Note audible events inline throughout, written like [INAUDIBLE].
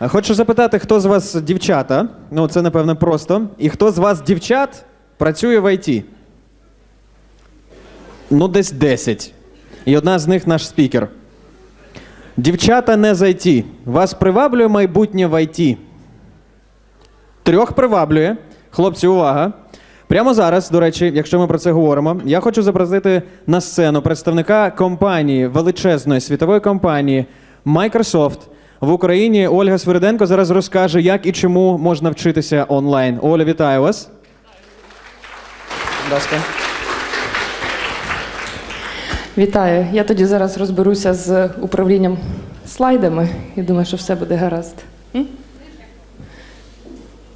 Хочу запитати, хто з вас дівчата? Ну, це напевно просто. І хто з вас дівчат працює в ІТ? Ну, десь 10. І одна з них наш спікер. Дівчата не з ІТ. Вас приваблює майбутнє в ІТ? Трьох приваблює. Хлопці, увага. Прямо зараз, до речі, якщо ми про це говоримо, я хочу запросити на сцену представника компанії, величезної світової компанії Microsoft в Україні. Ольга Свириденко зараз розкаже, як і чому можна вчитися онлайн. Оля, вітаю вас. Будь ласка. Вітаю. Я тоді зараз розберуся з управлінням слайдами і думаю, що все буде гаразд. М?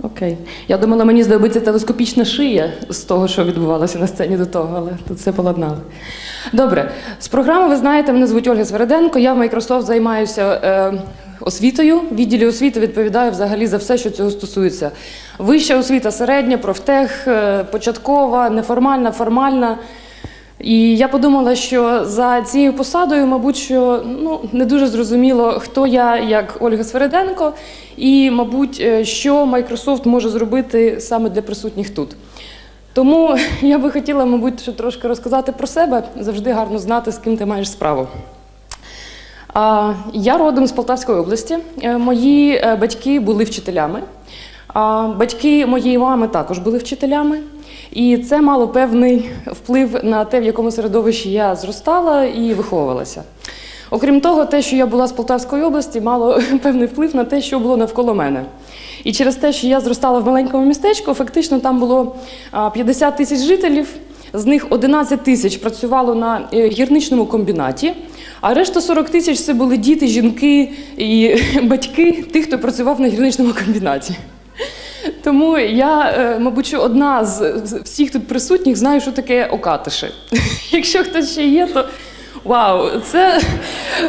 Окей. Я думала, мені знадобиться телескопічна шия з того, що відбувалося на сцені до того, але тут все поладнали. Добре, з програми ви знаєте, мене звуть Ольга Свереденко. Я в Microsoft займаюся е, освітою. Відділі освіти відповідаю взагалі за все, що цього стосується. Вища освіта, середня, профтех, е, початкова, неформальна, формальна. І я подумала, що за цією посадою, мабуть, що ну не дуже зрозуміло, хто я як Ольга Свереденко, і, мабуть, е, що Microsoft може зробити саме для присутніх тут. Тому [LAUGHS] я би хотіла, мабуть, ще трошки розказати про себе. Завжди гарно знати, з ким ти маєш справу. Я родом з Полтавської області. Е, Мої е, батьки були вчителями. Батьки моєї мами також були вчителями. І це мало певний вплив на те, в якому середовищі я зростала і виховувалася. Окрім того, те, що я була з Полтавської області, мало [LAUGHS] певний вплив на те, що було навколо мене. І через те, що я зростала в маленькому містечку, фактично там було а, 50 тисяч жителів, з них 11 тисяч працювало на е, гірничному комбінаті, а решта 40 тисяч це були діти, жінки і [LAUGHS] батьки тих, хто працював на гірничному комбінаті. Тому я, е, мабуть, одна з всіх тут присутніх знаю, що таке окатиші. [LAUGHS] Якщо хтось ще є, то вау, це,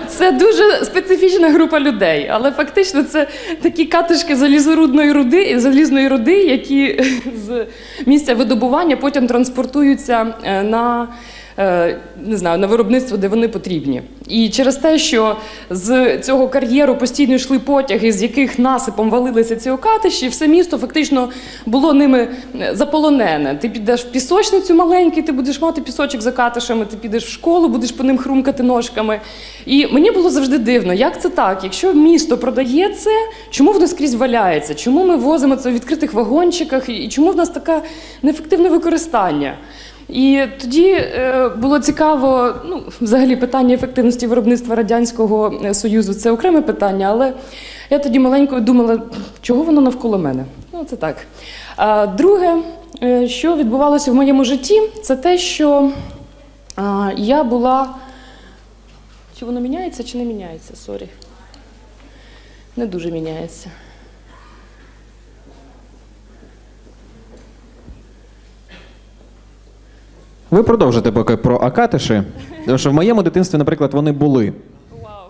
це дуже специфічна група людей. Але фактично це такі катишки залізорудної руди, залізної руди, які [LAUGHS] з місця видобування потім транспортуються е, на. Е, Не знаю, на виробництво, де вони потрібні. І через те, що з цього кар'єру постійно йшли потяги, з яких насипом валилися ці окатищі, все місто фактично було ними е, заполонене. Ти підеш в пісочницю маленький, ти будеш мати пісочок за катишами, ти підеш в школу, будеш по ним хрумкати ножками. І мені було завжди дивно, як це так? Якщо місто продає це, чому воно скрізь валяється? Чому ми возимо це в відкритих вагончиках? І чому в нас таке неефективне використання? І тоді е, було цікаво, ну, взагалі питання ефективності виробництва Радянського е, Союзу це окреме питання, але я тоді маленькою думала, чого воно навколо мене. Ну, це так. А друге, е, що відбувалося в моєму житті, це те, що я була. Чи воно міняється, чи не міняється? Сорі. Не дуже міняється. Ви продовжите поки про акатиші, тому що в моєму дитинстві, наприклад, вони були. Вау.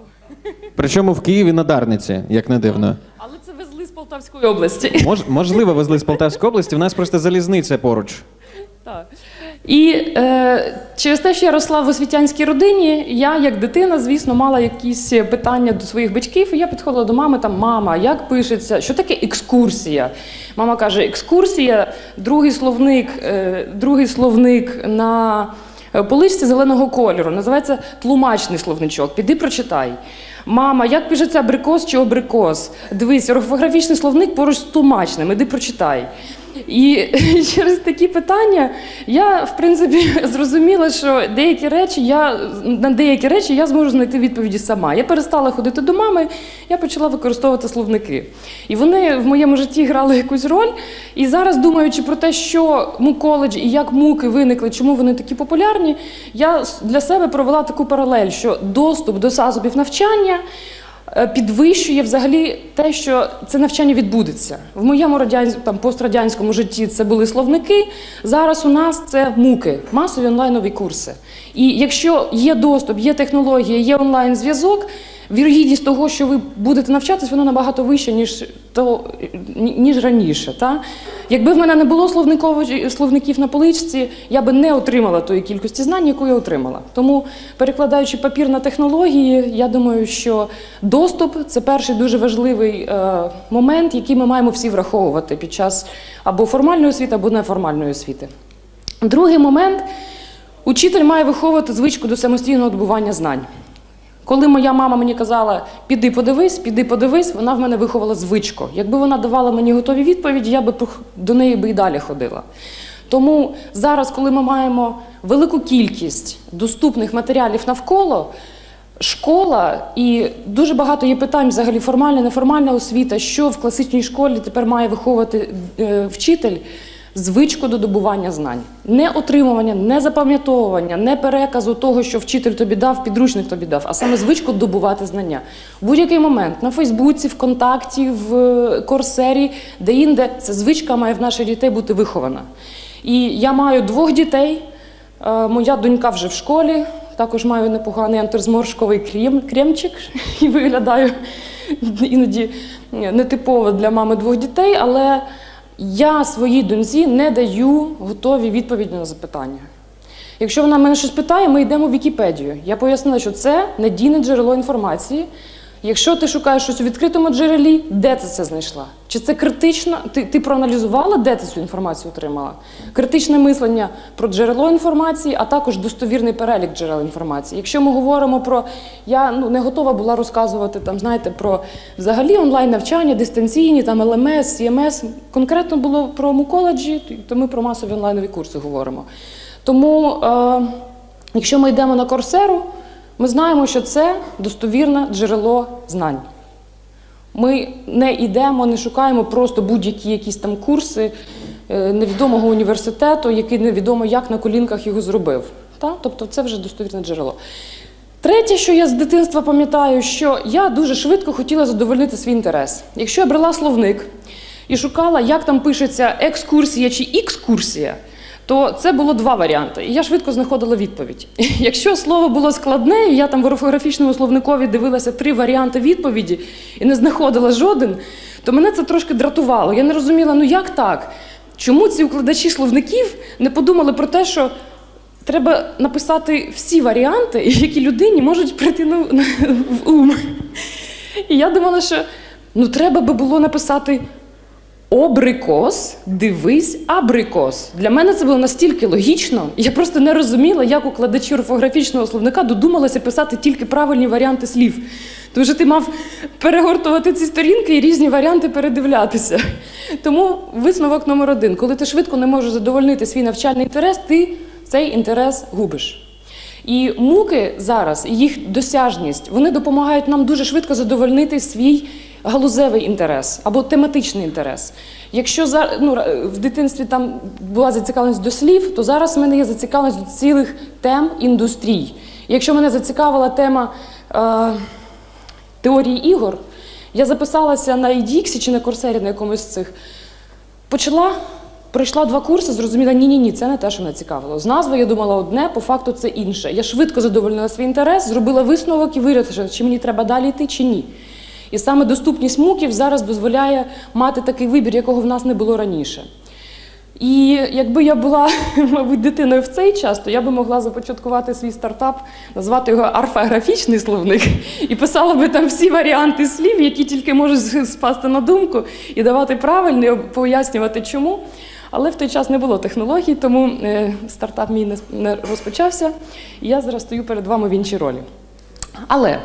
Причому в Києві на Дарниці, як не дивно. Але це везли з Полтавської області. Мож, можливо, везли з Полтавської області, в нас просто залізниця поруч. Так. І е, через те, що я росла в освітянській родині, я, як дитина, звісно, мала якісь питання до своїх батьків. І я підходила до мами, там, мама, як пишеться, що таке екскурсія? Мама каже, екскурсія, другий словник, е, другий словник на е, поличці зеленого кольору. Називається тлумачний словничок. Піди прочитай. Мама, як пишеться абрикос чи обрикос? Дивись, орфографічний словник поруч з тлумачним, іди прочитай. І [LAUGHS] через такі питання я, в принципі, [LAUGHS] зрозуміла, що деякі речі я на деякі речі я зможу знайти відповіді сама. Я перестала ходити до мами, я почала використовувати словники. І вони в моєму житті грали якусь роль. І зараз, думаючи про те, що му коледж і як муки виникли, чому вони такі популярні, я для себе провела таку паралель, що доступ до засобів навчання е, підвищує взагалі те, що це навчання відбудеться. В моєму радянсь... там, пострадянському житті це були словники. Зараз у нас це муки, масові онлайнові курси. І якщо є доступ, є технологія, є онлайн-зв'язок. Вірогідність того, що ви будете навчатись, вона набагато вища, ніж, то, ніж раніше. Та? Якби в мене не було словників на поличці, я би не отримала тої кількості знань, яку я отримала. Тому, перекладаючи папір на технології, я думаю, що доступ це перший дуже важливий е, момент, який ми маємо всі враховувати під час або формальної освіти, або неформальної освіти. Другий момент учитель має виховувати звичку до самостійного добування знань. Коли моя мама мені казала, піди подивись, піди подивись, вона в мене виховала звичку. Якби вона давала мені готові відповіді, я би до неї би і далі ходила. Тому зараз, коли ми маємо велику кількість доступних матеріалів навколо, школа і дуже багато є питань взагалі формальна, неформальна освіта, що в класичній школі тепер має виховувати е, вчитель. Звичку до добування знань, не отримування, не запам'ятовування, не переказу того, що вчитель тобі дав, підручник тобі дав, а саме звичку добувати знання. В будь-який момент на Фейсбуці, ВКонтакті, в е, Корсері, де інде ця звичка має в наших дітей бути вихована. І я маю двох дітей. Е, Моя донька вже в школі, також маю непоганий антизморшковий крем, кремчик [LAUGHS] і виглядаю іноді нетипово для мами двох дітей, але я своїй доньці не даю готові відповіді на запитання. Якщо вона мене щось питає, ми йдемо в Вікіпедію. Я пояснила, що це надійне джерело інформації. Якщо ти шукаєш щось у відкритому джерелі, де ти це знайшла? Чи це критично? Ти, ти проаналізувала, де ти цю інформацію отримала? Критичне мислення про джерело інформації, а також достовірний перелік джерел інформації. Якщо ми говоримо про я ну не готова була розказувати там, знаєте, про взагалі онлайн навчання, дистанційні, там ЛМС, CMS. Конкретно було про муколеджі, то ми про масові онлайнові курси говоримо. Тому, е, якщо ми йдемо на Корсеру, ми знаємо, що це достовірне джерело знань. Ми не йдемо, не шукаємо просто будь-які якісь там курси е, невідомого університету, який невідомо як на колінках його зробив. Та? Тобто це вже достовірне джерело. Третє, що я з дитинства пам'ятаю, що я дуже швидко хотіла задовольнити свій інтерес. Якщо я брала словник і шукала, як там пишеться екскурсія чи ікскурсія, то це було два варіанти. І я швидко знаходила відповідь. [LAUGHS] Якщо слово було складне, і я там в орфографічному словникові дивилася три варіанти відповіді і не знаходила жоден, то мене це трошки дратувало. Я не розуміла, ну як так? Чому ці укладачі словників не подумали про те, що треба написати всі варіанти, [LAUGHS] які людині можуть прийти ну, [LAUGHS] в ум. І я думала, що ну треба би було написати обрикос, дивись, абрикос. Для мене це було настільки логічно. Я просто не розуміла, як укладачі орфографічного словника додумалися писати тільки правильні варіанти слів. Тому що ти мав перегортувати ці сторінки і різні варіанти передивлятися. Тому висновок номер один: коли ти швидко не можеш задовольнити свій навчальний інтерес, ти цей інтерес губиш. І муки зараз, їх досяжність, вони допомагають нам дуже швидко задовольнити свій галузевий інтерес або тематичний інтерес. Якщо за, ну, в дитинстві там була зацікавленість до слів, то зараз в мене є зацікавленість до цілих тем індустрій. Якщо мене зацікавила тема е, теорії ігор, я записалася на EDX чи на Корсері на якомусь з цих. Почала, пройшла два курси, зрозуміла, ні, ні, ні, це не те, що мене цікавило. З назви я думала одне, по факту це інше. Я швидко задовольнила свій інтерес, зробила висновок і вирішила, чи мені треба далі йти, чи ні. І саме доступність муків зараз дозволяє мати такий вибір, якого в нас не було раніше. І якби я була, [LAUGHS] мабуть, дитиною в цей час, то я би могла започаткувати свій стартап, назвати його орфографічний словник, [LAUGHS] і писала би там всі варіанти слів, які тільки можуть спасти на думку, і давати правильно, і пояснювати чому. Але в той час не було технологій, тому е, стартап мій не розпочався, і я зараз стою перед вами в іншій ролі. Але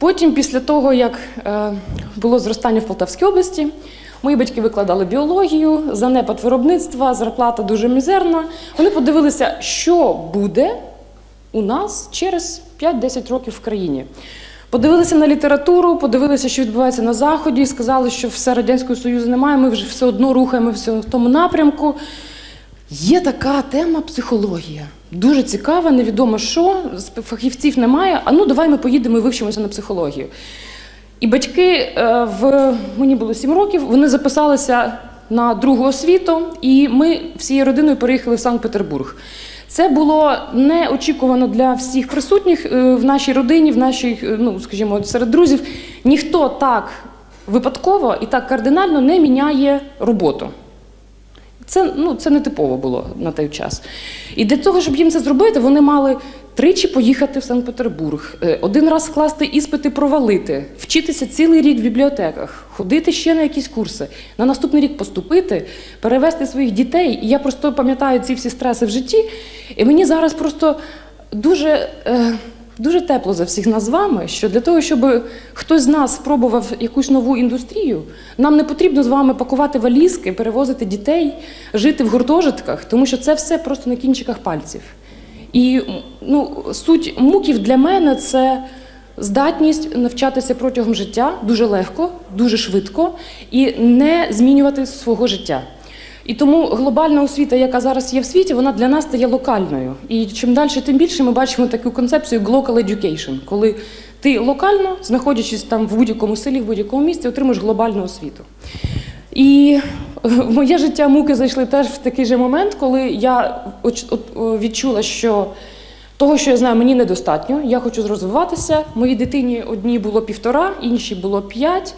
Потім, після того, як е, було зростання в Полтавській області, мої батьки викладали біологію, занепад виробництва, зарплата дуже мізерна. Вони подивилися, що буде у нас через 5-10 років в країні. Подивилися на літературу, подивилися, що відбувається на Заході, сказали, що все Радянського Союзу немає, ми вже все одно рухаємося в тому напрямку. Є така тема психологія. Дуже цікава, невідомо що, фахівців немає. А ну давай ми поїдемо і вивчимося на психологію. І батьки е, в мені було 7 років, вони записалися на другу освіту, і ми всією родиною переїхали в Санкт-Петербург. Це було неочікувано для всіх присутніх е, в нашій родині, в нашій, е, ну скажімо, серед друзів. Ніхто так випадково і так кардинально не міняє роботу. Це, ну, це не типово було на той час. І для того, щоб їм це зробити, вони мали тричі поїхати в Санкт-Петербург, е, один раз скласти іспити, провалити, вчитися цілий рік в бібліотеках, ходити ще на якісь курси, на наступний рік поступити, перевести своїх дітей. І я просто пам'ятаю ці всі стреси в житті. І мені зараз просто дуже. Е, Дуже тепло за всіх нас з вами, що для того, щоб хтось з нас спробував якусь нову індустрію, нам не потрібно з вами пакувати валізки, перевозити дітей, жити в гуртожитках, тому що це все просто на кінчиках пальців. І ну, суть муків для мене це здатність навчатися протягом життя дуже легко, дуже швидко і не змінювати свого життя. І тому глобальна освіта, яка зараз є в світі, вона для нас стає локальною. І чим далі, тим більше ми бачимо таку концепцію local education, коли ти локально, знаходячись там в будь-якому селі, в будь-якому місці, отримуєш глобальну освіту. І в моє життя муки зайшли теж в такий же момент, коли я відчула, що того, що я знаю, мені недостатньо. Я хочу розвиватися. Моїй дитині одній було півтора, іншій було п'ять.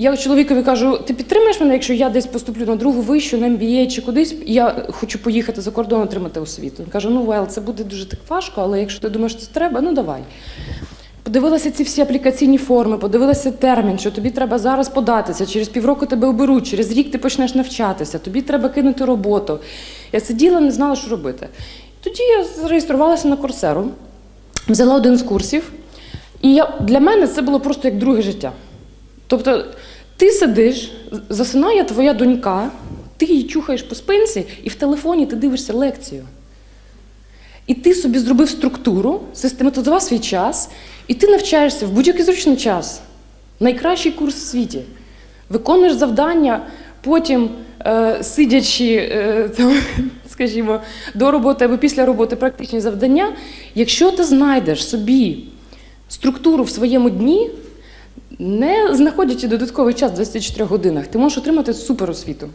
Я чоловікові кажу: ти підтримаєш мене, якщо я десь поступлю на другу вищу, на MBA чи кудись, я хочу поїхати за кордон отримати освіту. Він каже: ну вел, це буде дуже так важко, але якщо ти думаєш, що це треба, ну давай. Подивилася ці всі аплікаційні форми, подивилася термін, що тобі треба зараз податися, через півроку тебе оберуть, через рік ти почнеш навчатися, тобі треба кинути роботу. Я сиділа, не знала, що робити. Тоді я зареєструвалася на курсеру, взяла один з курсів, і я, для мене це було просто як друге життя. Тобто ти сидиш, засинає твоя донька, ти її чухаєш по спинці, і в телефоні ти дивишся лекцію. І ти собі зробив структуру, систематизував свій час, і ти навчаєшся в будь-який зручний час. Найкращий курс в світі. Виконуєш завдання, потім, е, сидячи, е, там, [LAUGHS] скажімо, до роботи або після роботи практичні завдання. Якщо ти знайдеш собі структуру в своєму дні, не знаходячи додатковий час в 24 годинах, ти можеш отримати суперосвіту.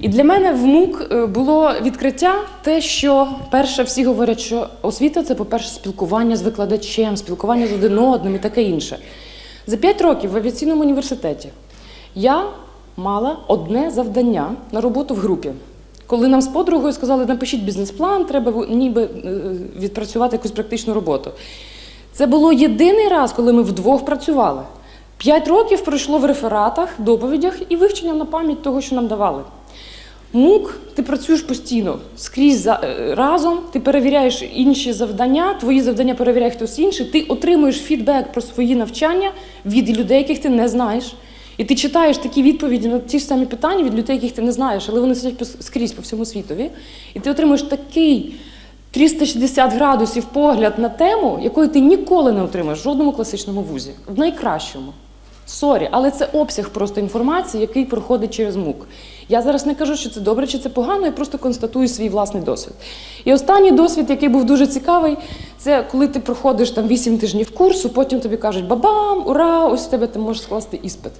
І для мене в МУК е, було відкриття те, що перше всі говорять, що освіта це, по-перше, спілкування з викладачем, спілкування з один одним і таке інше. За 5 років в авіаційному університеті я мала одне завдання на роботу в групі. Коли нам з подругою сказали, напишіть бізнес-план, треба ніби е, відпрацювати якусь практичну роботу. Це було єдиний раз, коли ми вдвох працювали. П'ять років пройшло в рефератах, доповідях і вивченням на пам'ять того, що нам давали. МУК, ти працюєш постійно, скрізь за, е, разом, ти перевіряєш інші завдання, твої завдання перевіряє хтось інший, ти отримуєш фідбек про свої навчання від людей, яких ти не знаєш. І ти читаєш такі відповіді на ті ж самі питання від людей, яких ти не знаєш, але вони сидять скрізь по всьому світові. І ти отримуєш такий 360 градусів погляд на тему, якої ти ніколи не отримаєш в жодному класичному вузі, в найкращому. Сорі, але це обсяг просто інформації, який проходить через МУК. Я зараз не кажу, що це добре чи це погано, я просто констатую свій власний досвід. І останній досвід, який був дуже цікавий, це коли ти проходиш там 8 тижнів курсу, потім тобі кажуть бабам, ура, ось в тебе ти можеш скласти іспит.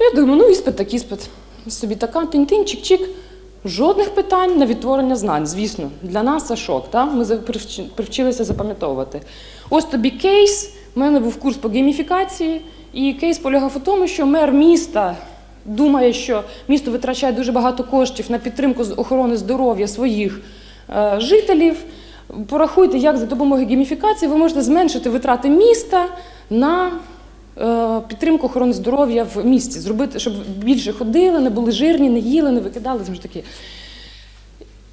Я думаю, ну іспит так іспит. Собі така тинь-тинь, чик-чик. Жодних питань на відтворення знань, звісно. Для нас це шок. Та? Ми привчилися запам'ятовувати. Ось тобі кейс. У мене був курс по гейміфікації, і кейс полягав у тому, що мер міста думає, що місто витрачає дуже багато коштів на підтримку охорони здоров'я своїх е, жителів. Порахуйте, як за допомогою гейміфікації ви можете зменшити витрати міста на е, підтримку охорони здоров'я в місті, зробити, щоб більше ходили, не були жирні, не їли, не викидали. таки.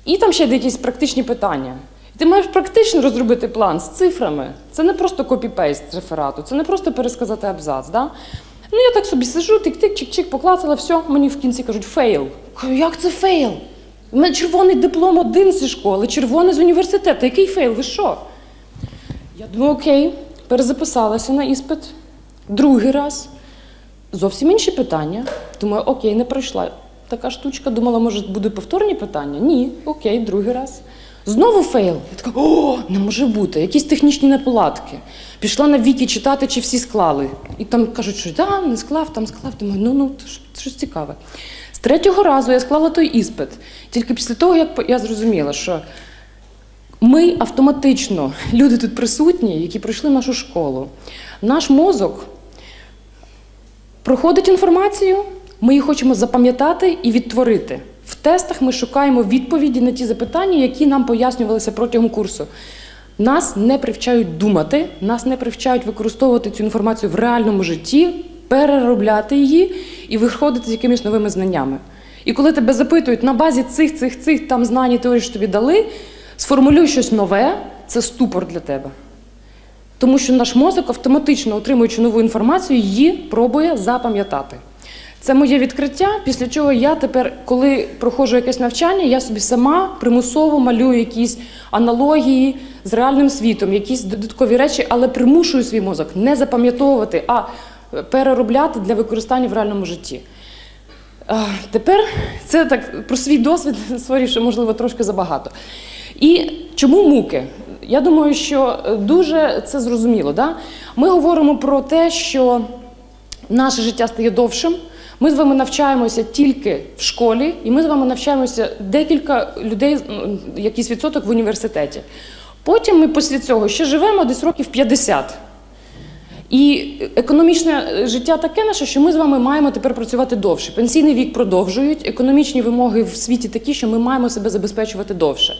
І там ще якісь практичні питання. Ти маєш практично розробити план з цифрами. Це не просто копі-пейст реферату, це не просто пересказати абзац. Да? Ну, я так собі сижу, тик-тик, чик-чик, поклацала, все, мені в кінці кажуть фейл. Кажу, як це фейл? У мене червоний диплом один зі школи, червоний з університету. Який фейл? Ви що? Я думаю, окей, перезаписалася на іспит. Другий раз. Зовсім інші питання. Думаю, окей, не пройшла. Така штучка, думала, може, будуть повторні питання? Ні, окей, другий раз. Знову фейл. Я така, о, не може бути, якісь технічні неполадки. Пішла на віки читати, чи всі склали. І там кажуть, що да, не склав, там склав. Думаю, ну ну, щось цікаве. З третього разу я склала той іспит. Тільки після того, як я зрозуміла, що Ми автоматично, люди тут присутні, які пройшли нашу школу, наш мозок проходить інформацію, ми її хочемо запам'ятати і відтворити. Тестах ми шукаємо відповіді на ті запитання, які нам пояснювалися протягом курсу. Нас не привчають думати, нас не привчають використовувати цю інформацію в реальному житті, переробляти її і виходити з якимись новими знаннями. І коли тебе запитують на базі цих, цих, цих там знань і теорій, що тобі дали, сформулюй щось нове, це ступор для тебе. Тому що наш мозок автоматично, отримуючи нову інформацію, її пробує запам'ятати. Це моє відкриття, після чого я тепер, коли проходжу якесь навчання, я собі сама примусово малюю якісь аналогії з реальним світом, якісь додаткові речі, але примушую свій мозок не запам'ятовувати, а переробляти для використання в реальному житті. Тепер це так про свій досвід, [LAUGHS] сорі, що можливо трошки забагато. І чому муки? Я думаю, що е, дуже це зрозуміло. Да? Ми говоримо про те, що наше життя стає довшим. Ми з вами навчаємося тільки в школі, і ми з вами навчаємося декілька людей, якийсь відсоток в університеті. Потім ми після цього ще живемо десь років 50. І економічне е, життя таке наше, що ми з вами маємо тепер працювати довше. Пенсійний вік продовжують, економічні вимоги в світі такі, що ми маємо себе забезпечувати довше.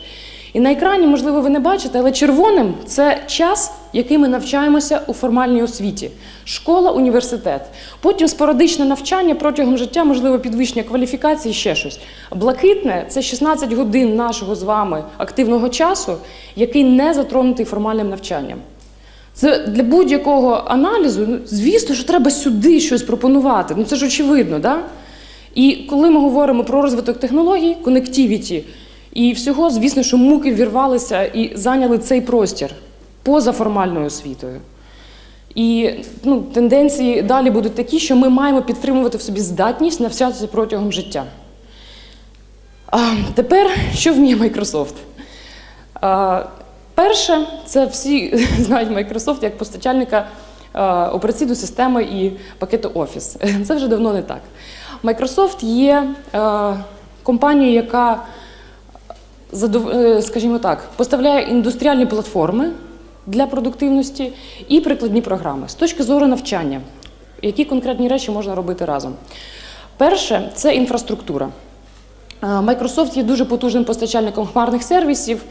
І на екрані, можливо, ви не бачите, але червоним це час, який ми навчаємося у формальній освіті. Школа, університет. Потім спорадичне навчання протягом життя, можливо, підвищення кваліфікації, ще щось. Блакитне це 16 годин нашого з вами активного часу, який не затронутий формальним навчанням. Це для будь-якого аналізу, ну, звісно, що треба сюди щось пропонувати. Ну це ж очевидно, да? І коли ми говоримо про розвиток технологій, конективіті і всього, звісно, що муки вірвалися і зайняли цей простір поза формальною освітою. І ну, тенденції далі будуть такі, що ми маємо підтримувати в собі здатність навчатися протягом життя. А тепер, що вміє Microsoft? А, перше, це всі [LAUGHS] знають Microsoft як постачальника а, операційної системи і пакету Office. [LAUGHS] Це вже давно не так. Microsoft є а, компанією, яка скажімо так, поставляє індустріальні платформи для продуктивності і прикладні програми з точки зору навчання, які конкретні речі можна робити разом. Перше це інфраструктура. Е, Microsoft є дуже потужним постачальником хмарних сервісів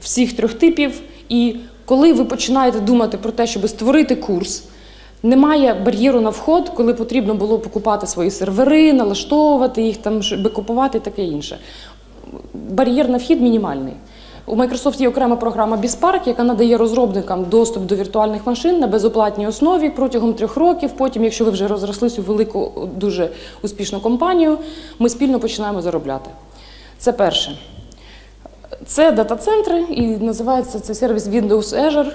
всіх трьох типів. І коли ви починаєте думати про те, щоб створити курс, немає бар'єру на вход, коли потрібно було покупати свої сервери, налаштовувати їх, там, щоб купувати і таке інше. Бар'єр на вхід мінімальний. У Microsoft є окрема програма BizPark, яка надає розробникам доступ до віртуальних машин на безоплатній основі протягом трьох років. Потім, якщо ви вже розрослись у велику, дуже успішну компанію, ми спільно починаємо заробляти. Це перше. Це дата-центри, і називається це сервіс Windows Azure.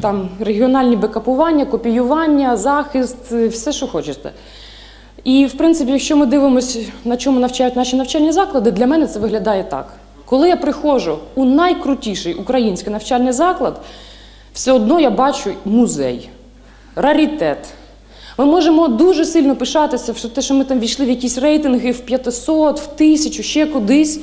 Там регіональні бекапування, копіювання, захист, все, що хочете. І, в принципі, якщо ми дивимося, на чому навчають наші навчальні заклади, для мене це виглядає так. Коли я приходжу у найкрутіший український навчальний заклад, все одно я бачу музей, раритет. Ми можемо дуже сильно пишатися, що те, що ми там війшли в якісь рейтинги в 500, в 1000, ще кудись.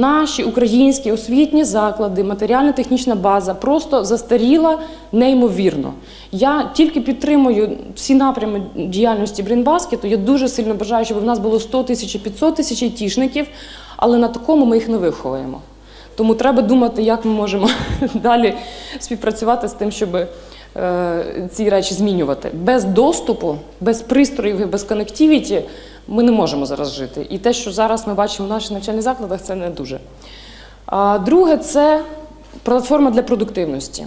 Наші українські освітні заклади, матеріально-технічна база просто застаріла неймовірно. Я тільки підтримую всі напрями діяльності брінбаскету. Я дуже сильно бажаю, щоб в нас було 100 тисяч 500 тисяч айтішників, але на такому ми їх не виховуємо. Тому треба думати, як ми можемо [LAUGHS] далі співпрацювати з тим, щоб е, ці речі змінювати. Без доступу, без пристроїв і без конективіті ми не можемо зараз жити. І те, що зараз ми бачимо в наших навчальних закладах, це не дуже. Друге, це платформа для продуктивності.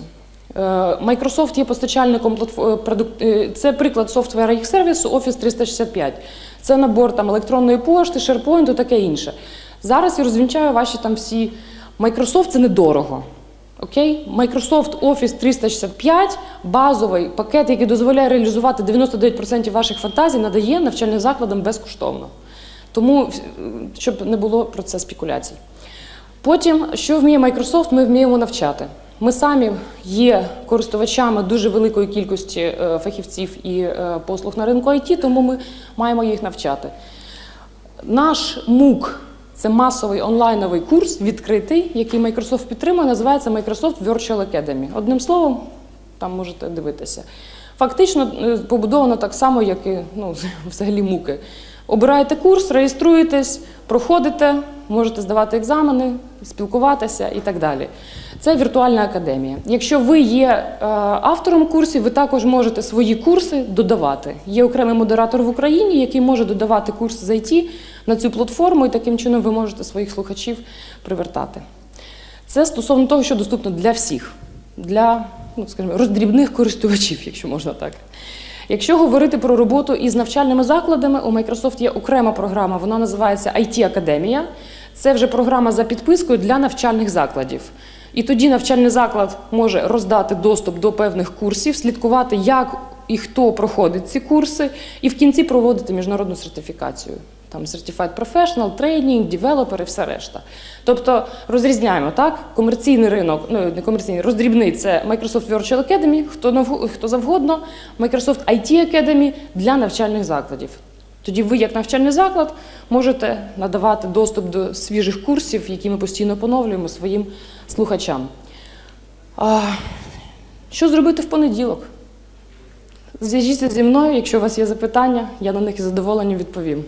Е, Microsoft є постачальником е, е, Це приклад софтвера їх сервісу Office 365. Це набор там електронної пошти, SharePoint таке інше. Зараз я розвінчаю ваші там всі. Microsoft це недорого. Окей? Microsoft Office 365, базовий пакет, який дозволяє реалізувати 99% ваших фантазій, надає навчальним закладам безкоштовно. Тому, щоб не було про це спекуляцій. Потім, що вміє Microsoft, ми вміємо навчати. Ми самі є користувачами дуже великої кількості е, фахівців і е, послуг на ринку IT, тому ми маємо їх навчати. Наш МУК Це масовий онлайновий курс, відкритий, який Microsoft підтримує, називається Microsoft Virtual Academy. Одним словом, там можете дивитися. Фактично е, побудовано так само, як і ну, [LAUGHS] взагалі муки. Обираєте курс, реєструєтесь, проходите, можете здавати екзамени, спілкуватися і так далі. Це віртуальна академія. Якщо ви є е, автором курсів, ви також можете свої курси додавати. Є окремий модератор в Україні, який може додавати курс з IT на цю платформу, і таким чином ви можете своїх слухачів привертати. Це стосовно того, що доступно для всіх, для ну, скажімо, роздрібних користувачів, якщо можна так. Якщо говорити про роботу із навчальними закладами, у Microsoft є окрема програма, вона називається IT Академія. Це вже програма за підпискою для навчальних закладів. І тоді навчальний заклад може роздати доступ до певних курсів, слідкувати, як і хто проходить ці курси, і в кінці проводити міжнародну сертифікацію. Там Certified Professional, Training, Developer і все решта. Тобто розрізняємо так, комерційний ринок, ну не комерційний, роздрібний це Microsoft Virtual Academy, хто хто завгодно, Microsoft IT Academy для навчальних закладів. Тоді ви, як навчальний заклад, можете надавати доступ до свіжих курсів, які ми постійно поновлюємо своїм слухачам. А, що зробити в понеділок? Зв'яжіться зі мною, якщо у вас є запитання, я на них із задоволенням відповім.